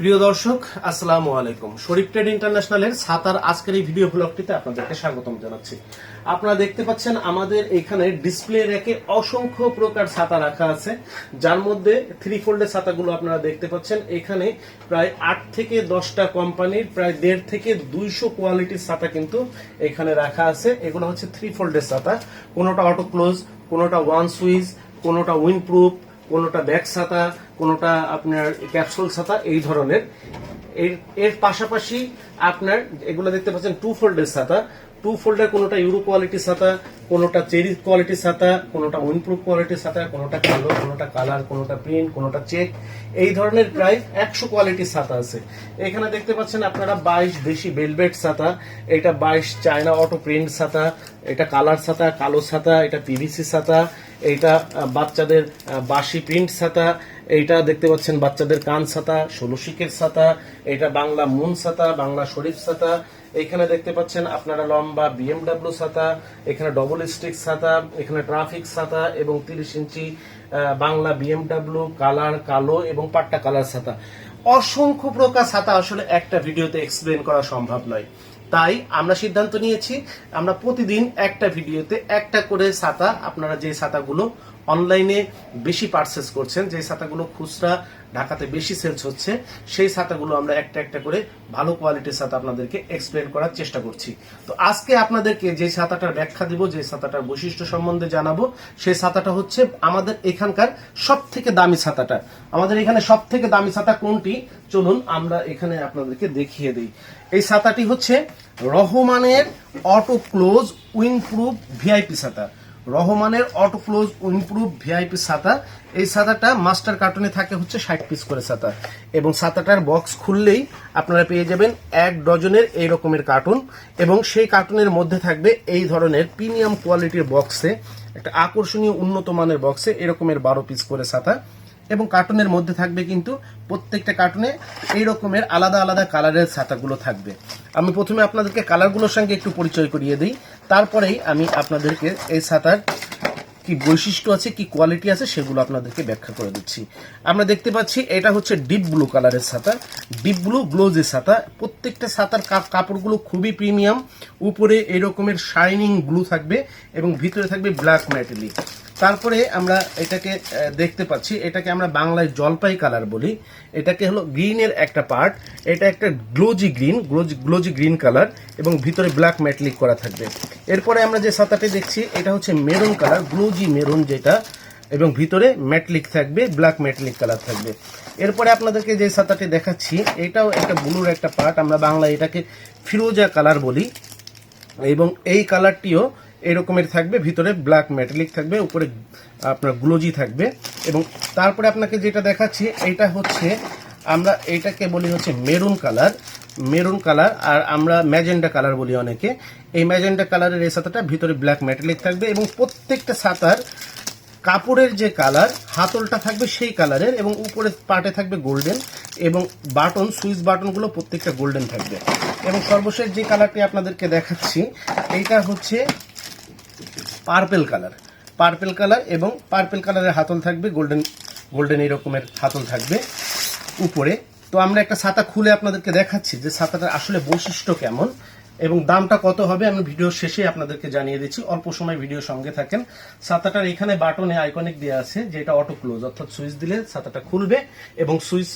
প্রিয় দর্শক, আসসালামু আলাইকুম। শরীফ ট্রেড ইন্টারন্যাশনালের সাতার আজকের এই ভিডিও ব্লগটিতে আপনাদেরকে স্বাগতম জানাচ্ছি। আপনারা দেখতে পাচ্ছেন আমাদের এখানে ডিসপ্লে রেখে অসংখ্য প্রকার ছাতা রাখা আছে। যার মধ্যে থ্রি ফোল্ডের ছাতাগুলো আপনারা দেখতে পাচ্ছেন। এখানে প্রায় আট থেকে দশটা কোম্পানির, প্রায় দেড় থেকে দুইশো কোয়ালিটির ছাতা কিন্তু এখানে রাখা আছে। এগুলো হচ্ছে থ্রি ফোল্ডের ছাতা কোনোটা অটো ক্লোজ, কোনোটা ওয়ান সুইচ, কোনোটা উইন্ড প্রুফ কোনোটা ব্যাক ছাতা কোনোটা আপনার ক্যাপসুল ছাতা এই ধরনের। এর এর পাশাপাশি আপনার এগুলো দেখতে পাচ্ছেন টু ফোল্ডের ছাতা। টু ফোল্ডের কোনোটা ইউরো কোয়ালিটির ছাতা কোনোটা চেরি কোয়ালিটির ছাতা কোনোটা উইনপ্রুফ কোয়ালিটির ছাতা কোনোটা কালো কোনোটা কালার কোনোটা প্রিন্ট কোনোটা চেক এই ধরনের প্রায় একশো কোয়ালিটির ছাতা আছে। এখানে দেখতে পাচ্ছেন আপনারা বাইশ দেশি বেলভেট ছাতা এটা বাইশ চায়না অটো প্রিন্ট ছাতা এটা কালার ছাতা কালো ছাতা এটা পিভিসি ছাতা আহ, বাচ্চাদের বাসি প্রিন্ট ছাতা এইটা দেখতে পাচ্ছেন বাচ্চাদের কান ছাতা, ষোলো শিকের ছাতা এটা বাংলা মুন ছাতা, বাংলা শরীফ ছাতা এখানে দেখতে পাচ্ছেন আপনারা লম্বা বিএমডাব্লিউ ছাতা, এখানে ডবল স্টিক ছাতা, এখানে ট্রাফিক ছাতা এবং তিরিশ ইঞ্চি বাংলা বিএমডাব্লিউ কালার কালো এবং পাট্টা কালার ছাতা। অসংখ্য প্রকার ছাতা আসলে একটা ভিডিওতে এক্সপ্লেন করা সম্ভব নয়। তাই আমরা সিদ্ধান্ত নিয়েছি, আমরা প্রতিদিন একটা ভিডিওতে একটা করে ছাতা, আপনারা যে ছাতাগুলো অনলাইনে বেশি পারচেস করছেন যে ছাতাগুলো খুচরা ঢাকাতে বেশি সেলস হচ্ছে, সেই ছাতাগুলো আমরা একটা একটা করে ভালো কোয়ালিটির ছাতা আপনাদেরকে এক্সপ্লেন করার চেষ্টা করছি। তো আজকে আপনাদেরকে যে ছাতাটার ব্যাখ্যা দিব, যে ছাতাটার বৈশিষ্ট্য সম্বন্ধে জানাব, সেই ছাতাটা হচ্ছে আমাদের এখানকার সব থেকে দামি ছাতাটা। আমাদের এখানে সব থেকে দামি ছাতা কোনটি? চলুন আমরা এখানে আপনাদেরকে দেখিয়ে দিই। এই ছাতাটি হচ্ছে রহমানের অটো ক্লোজ উইনপ্রুফ ভিআইপি ছাতা। রহমানের অটো ক্লোজ ইমপ্রুভ ভিআইপি ছাতা এই ছাতাটা মাস্টার কার্টুনে থাকে হচ্ছে ষাট পিস করে ছাতা এবং ছাতাটার বক্স খুললেই আপনারা পেয়ে যাবেন এক ডজনের এই রকমের কার্টুন। এবং সেই কার্টুনের মধ্যে থাকবে এই ধরনের প্রিমিয়াম কোয়ালিটির বক্সে, একটা আকর্ষণীয় উন্নত মানের বক্সে এরকমের বারো পিস করে ছাতা এবং কার্টুনের মধ্যে থাকবে কিন্তু প্রত্যেকটা কার্টুনে এই রকমের আলাদা আলাদা কালারের ছাতাগুলো থাকবে। আমি প্রথমে আপনাদেরকে কালারগুলোর সঙ্গে একটু পরিচয় করিয়ে দিই। তারপরেই আমি আপনাদেরকে এই ছাতার কি বৈশিষ্ট্য আছে, কি কোয়ালিটি আছে সেগুলো আপনাদেরকে ব্যাখ্যা করে দিচ্ছি। আমরা দেখতে পাচ্ছি এটা হচ্ছে ডিপ ব্লু কালারের ছাতা। ডিপ ব্লু গ্লোজের ছাতা, প্রত্যেকটা ছাতার কাপ- কাপড়গুলো খুবই প্রিমিয়াম উপরে এই রকমের শাইনিং ব্লু থাকবে এবং ভিতরে থাকবে ব্ল্যাক ম্যাটেলিক তারপরে আমরা এটাকে দেখতে পাচ্ছি, এটাকে আমরা বাংলায় জলপাই কালার বলি। এটাকে হলো গ্রিনের একটা পার্ট এটা একটা glossy green glossy green colour এবং ভিতরে ব্ল্যাক ম্যাটলিক করা থাকবে। এরপরে আমরা যে ছাতাটি দেখছি, এটা হচ্ছে মেরুন কালার গ্লোজি মেরুন যেটা, এবং ভিতরে ম্যাটলিক থাকবে ব্ল্যাক ম্যাটলিক কালার থাকবে। এরপরে আপনাদেরকে যে ছাতাটি দেখাচ্ছি, এটাও একটা ব্লুর একটা পার্ট আমরা বাংলায় এটাকে ফিরোজা কালার বলি। এবং এই কালারটিও এরকমের থাকবে, ভিতরে ব্ল্যাক মেটালিক থাকবে, উপরে আপনার গ্লোজি থাকবে এবং তারপরে আপনাকে যেটা দেখাচ্ছি, এটা হচ্ছে আমরা এটাকে বলি হচ্ছে মেরুন কালার মেরুন কালার আর আমরা ম্যাজেন্ডা কালার বলি অনেকে। এই ম্যাজেন্ডা কালারের এই ছাতাটা ভিতরে ব্ল্যাক মেটালিক থাকবে এবং প্রত্যেকটা ছাতার কাপড়ের যে কালার হাতলটা থাকবে সেই কালারের এবং উপরে পাটে থাকবে গোল্ডেন এবং বাটন সুইচ বাটনগুলো প্রত্যেকটা গোল্ডেন থাকবে। এবং সর্বশেষ যে কালারটি আপনাদেরকে দেখাচ্ছি, এইটা হচ্ছে পার্পেল কালার। পার্পেল কালার এবং পার্পেল কালারের হাতল থাকবে, গোল্ডেন গোল্ডেন এই রকমের হাতল থাকবে উপরে। তো আমরা একটা ছাতা খুলে আপনাদেরকে দেখাচ্ছি যে ছাতাটার আসলে বৈশিষ্ট্য কেমন এবং দামটা কত হবে আমি ভিডিও শেষে আপনাদেরকে জানিয়ে দিচ্ছি। অল্প সময় ভিডিও সঙ্গে থাকেন। ছাতাটার এখানে বাটনে আইকনিক দেওয়া আছে যে এটা অটো ক্লোজ অর্থাৎ সুইচ দিলে ছাতাটা খুলবে এবং সুইচ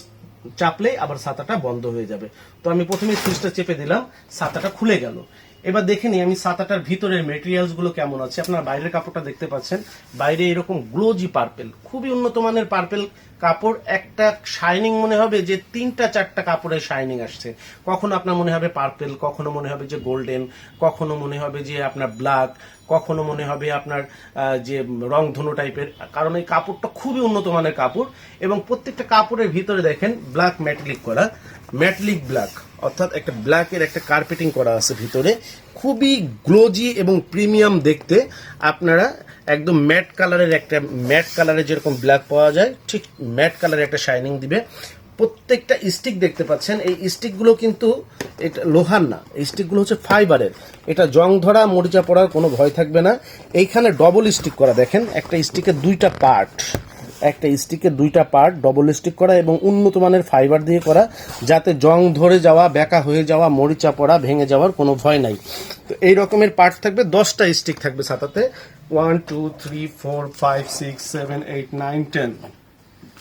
চাপলেই আবার ছাতাটা বন্ধ হয়ে যাবে। তো আমি প্রথমে সুইচটা চেপে দিলাম, ছাতাটা খুলে গেল। এবার দেখে নিই আমি ছাতাটার ভিতরের মেটেরিয়ালসগুলো কেমন আছে। আপনার বাইরের কাপড়টা দেখতে পাচ্ছেন। বাইরে এরকম গ্লোজি পার্পেল খুবই উন্নত মানের পার্পেল কাপড়। একটা শাইনিং মনে হবে যে তিনটা চারটা কাপড়ের শাইনিং আসছে। কখনো আপনার মনে হবে পার্পেল কখনো মনে হবে যে গোল্ডেন কখনো মনে হবে যে আপনার ব্ল্যাক কখনো মনে হবে আপনার যে রংধনু টাইপের কারণ এই কাপড়টা খুবই উন্নত মানের কাপড় এবং প্রত্যেকটা কাপড়ের ভিতরে দেখেন ব্ল্যাক ম্যাটলিক করা। ম্যাটলিক ব্ল্যাক, অর্থাৎ একটা ব্ল্যাকের একটা কার্পেটিং করা আছে ভিতরে। খুবই গ্লোজি এবং প্রিমিয়াম দেখতে। আপনারা একদম ম্যাট কালারের একটা, ম্যাট কালারের যেরকম ব্ল্যাক পাওয়া যায়, ঠিক ম্যাট কালারের একটা শাইনিং দিবে। প্রত্যেকটা স্টিক দেখতে পাচ্ছেন। এই স্টিকগুলো কিন্তু এটা লোহার না, এই স্টিকগুলো হচ্ছে ফাইবারের। এটা জং ধরা মরিচা পড়ার কোনো ভয় থাকবে না। এইখানে ডবল স্টিক করা, দেখেন, একটা স্টিকের দুইটা পার্ট একটা স্টিকের দুইটা পার্ট ডবল স্টিক করা এবং উন্নত মানের ফাইবার দিয়ে করা, যাতে জং ধরে যাওয়া, বেকা হয়ে যাওয়া, মরিচা পড়া, ভেঙে যাওয়ার কোনো ভয় নাই। তো এই রকমের পার্ট থাকবে, দশটা স্টিক থাকবে ছাতাতে। One two three four five six seven eight nine ten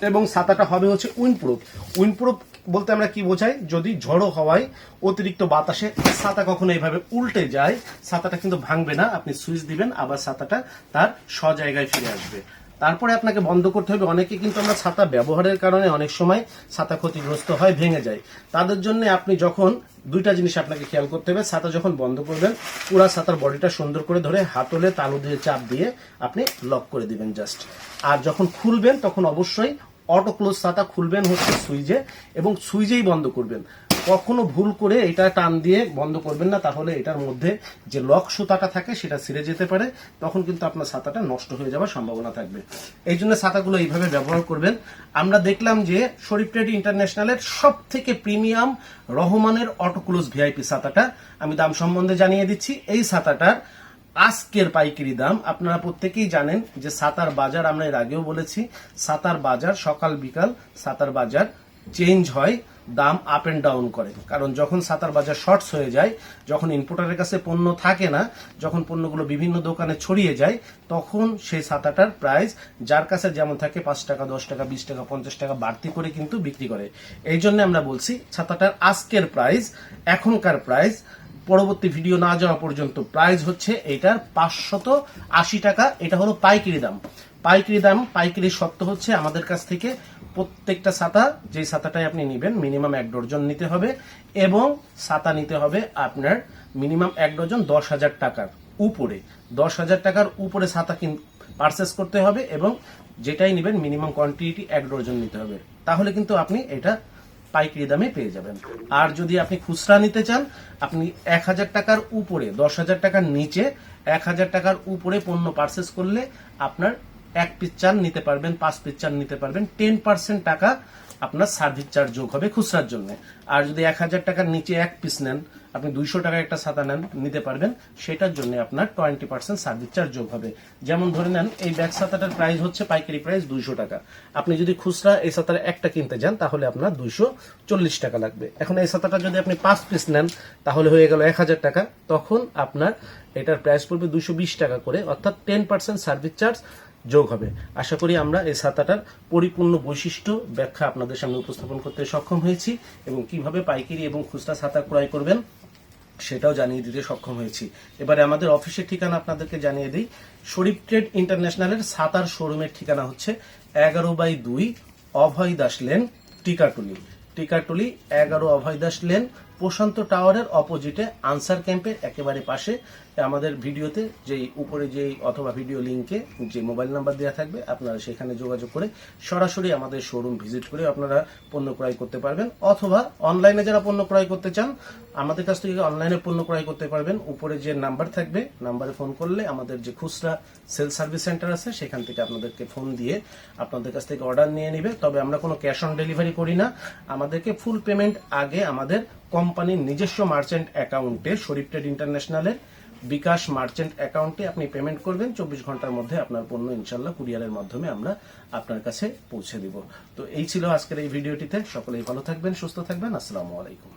এবং ছাতাটা হবে হচ্ছে উইনপ্রুফ উইনপ্রুফ বলতে আমরা কি বোঝাই? যদি ঝড়ো হওয়ায় অতিরিক্ত বাতাসে ছাতা কখনো এইভাবে উল্টে যায়, ছাতাটা কিন্তু ভাঙবে না। আপনি সুইচ দিবেন, আবার ছাতাটা তার স্বজায়গায় ফিরে আসবে। তারপরে আপনাকে বন্ধ করতে হবে। অনেকে কিন্তু আমরা ছাতা ব্যবহারের কারণে অনেক সময় ছাতা ক্ষতিগ্রস্ত হয়, ভেঙে যায়। তাদের জন্য আপনি যখন দুইটা জিনিস আপনাকে খেয়াল করতে হবে, ছাতা যখন বন্ধ করবেন, পুরা ছাতার বডিটা সুন্দর করে ধরে হাতলে তালু দিয়ে চাপ দিয়ে আপনি লক করে দিবেন জাস্ট। আর যখন খুলবেন, তখন অবশ্যই অটো ক্লোজ ছাতা খুলবেন হচ্ছে সুইচে এবং সুইচেই বন্ধ করবেন। কখনো ভুল করে এটা টান দিয়ে বন্ধ করবেন না, তাহলে এটার মধ্যে যে লক সুতাটা থাকে সেটা ছিঁড়ে যেতে পারে, তখন কিন্তু আপনার ছাতাটা নষ্ট হয়ে যাওয়ার সম্ভাবনা থাকবে। এই জন্য ছাতাগুলো এইভাবে ব্যবহার করবেন। আমরা দেখলাম যে শরীফ ট্রেড ইন্টারন্যাশনালের সব থেকে প্রিমিয়াম রহমানের অটোক্লোজ ভিআইপি ছাতাটা আমি দাম সম্বন্ধে জানিয়ে দিচ্ছি, এই ছাতাটার আজকের পাইকারি দাম, আপনারা প্রত্যেকেই জানেন যে সাতার বাজার, আমরা এর আগেও বলেছি, সাতার বাজার সকাল বিকাল, সাতার বাজার চেঞ্জ হয়। দাম আপ এন্ড ডাউন করে। কারণ যখন সাতার বাজার শর্টস হয়ে যায়, যখন ইনপুটারের কাছে পণ্য থাকে না, যখন পণ্যগুলো বিভিন্ন দোকানে ছড়িয়ে যায়, তখন সেই ছাতাটার প্রাইস যার কাছে যেমন থাকে পাঁচ টাকা, দশ টাকা, বিশ টাকা, পঞ্চাশ টাকা বাড়তি করে কিন্তু বিক্রি করে। এই জন্য আমরা বলছি ছাতাটার আজকের প্রাইস এখনকার প্রাইস পরবর্তী ভিডিও না যাওয়া পর্যন্ত প্রাইস হচ্ছে এটার পাঁচশত আশি টাকা, এটা হলো পাইকারি দাম। পাইকারি দাম, পাইকারি সত্য হচ্ছে আমাদের কাছ থেকে প্রত্যেকটা ছাতা যে ছাতাটাই আপনি নেবেন মিনিমাম এক ডজন নিতে হবে এবং ছাতা নিতে হবে আপনার মিনিমাম এক ডজন দশ হাজার টাকার উপরে। দশ হাজার টাকার উপরে ছাতা কিন পারচেস করতে হবে এবং যেটাই নেবেন মিনিমাম কোয়ান্টিটি এক ডজন নিতে হবে। তাহলে কিন্তু আপনি এটা পাইকারি দামে পেয়ে যাবেন। আর যদি আপনি খুচরা নিতে চান, আপনি এক হাজার টাকার উপরে, দশ হাজার টাকার নিচে এক হাজার টাকার উপরে পণ্য পারচেস করলে আপনার এক পিস চান নিতে পারবেন, পাঁচ পিস চান নিতে পারবেন। টেন পার্সেন্ট টাকা আপনার সার্ভিস চার্জ যোগ হবে খুচরার জন্য। আর যদি এক হাজার টাকার নিচে এক পিস নেন, আপনি দুইশো টাকা একটা ছাতা নেন, নিতে পারবেন। সেটার জন্য আপনার টোয়েন্টি পার্সেন্ট সার্ভিস চার্জ যোগ হবে। যেমন ধরে নেন, এই ব্যাগ ছাতাটার প্রাইস হচ্ছে পাইকারি প্রাইস দুইশো টাকা। আপনি যদি খুচরা এই ছাতার একটা কিনতে যান, তাহলে আপনার দুইশো চল্লিশ টাকা লাগবে। এখন এই ছাতাটা যদি আপনি পাঁচ পিস নেন, তাহলে হয়ে গেল এক হাজার টাকা। তখন আপনার এটার প্রাইস পড়বে দুইশো বিশ টাকা করে। অর্থাৎ টেন পার্সেন্ট সার্ভিস চার্জ যোগ হবে। আশা করি আমরা এই ছাতাটার পরিপূর্ণ বৈশিষ্ট্য ব্যাখ্যা আপনাদের সামনে উপস্থাপন করতে সক্ষম হয়েছি এবং কীভাবে পাইকারি এবং খুচরা ছাতা ক্রয় করবেন সেটাও জানিয়ে দিতে সক্ষম হয়েছি। এবারে আমাদের অফিসের ঠিকানা আপনাদেরকে জানিয়ে দিই। শরীফ ট্রেড ইন্টারন্যাশনালের সাতার শোরুমের ঠিকানা হচ্ছে এগারো বাই দুই অভয় দাস লেন, টিকাটুলি। টিকাটুলি এগারো অভয় দাস লেন প্রশান্ত টাওয়ারের অপোজিটে আনসার ক্যাম্পের একেবারে পাশে আমাদের ভিডিওতে যেই উপরে যেই অথবা ভিডিও লিঙ্কে যে মোবাইল নাম্বার দেওয়া থাকবে, আপনারা সেখানে যোগাযোগ করে সরাসরি আমাদের শোরুম ভিজিট করে আপনারা পণ্য ক্রয় করতে পারবেন। অথবা অনলাইনে যারা পণ্য ক্রয় করতে চান, আমাদের কাছ থেকে অনলাইনে পণ্য ক্রয় করতে পারবেন। উপরে যে নাম্বার থাকবে নাম্বারে ফোন করলে আমাদের যে খুচরা সেল সার্ভিস সেন্টার আছে, সেখান থেকে আপনাদেরকে ফোন দিয়ে আপনাদের কাছ থেকে অর্ডার নিয়ে নিবে। তবে আমরা কোনো ক্যাশ অন ডেলিভারি করি না। আমাদেরকে ফুল পেমেন্ট আগে আমাদের কোম্পানির নিজস্ব মার্চেন্ট অ্যাকাউন্টে, শরীফ ট্রেড ইন্টারন্যাশনালের বিকাশ মার্চেন্ট অ্যাকাউন্টে আপনি পেমেন্ট করবেন। চব্বিশ ঘণ্টার মধ্যে আপনার পণ্য ইনশাল্লাহ কুরিয়ারের মাধ্যমে আমরা আপনার কাছে পৌঁছে দিব। তো এই ছিল আজকের এই ভিডিওটিতে। সকলেই ভালো থাকবেন, সুস্থ থাকবেন। আসসালামু আলাইকুম।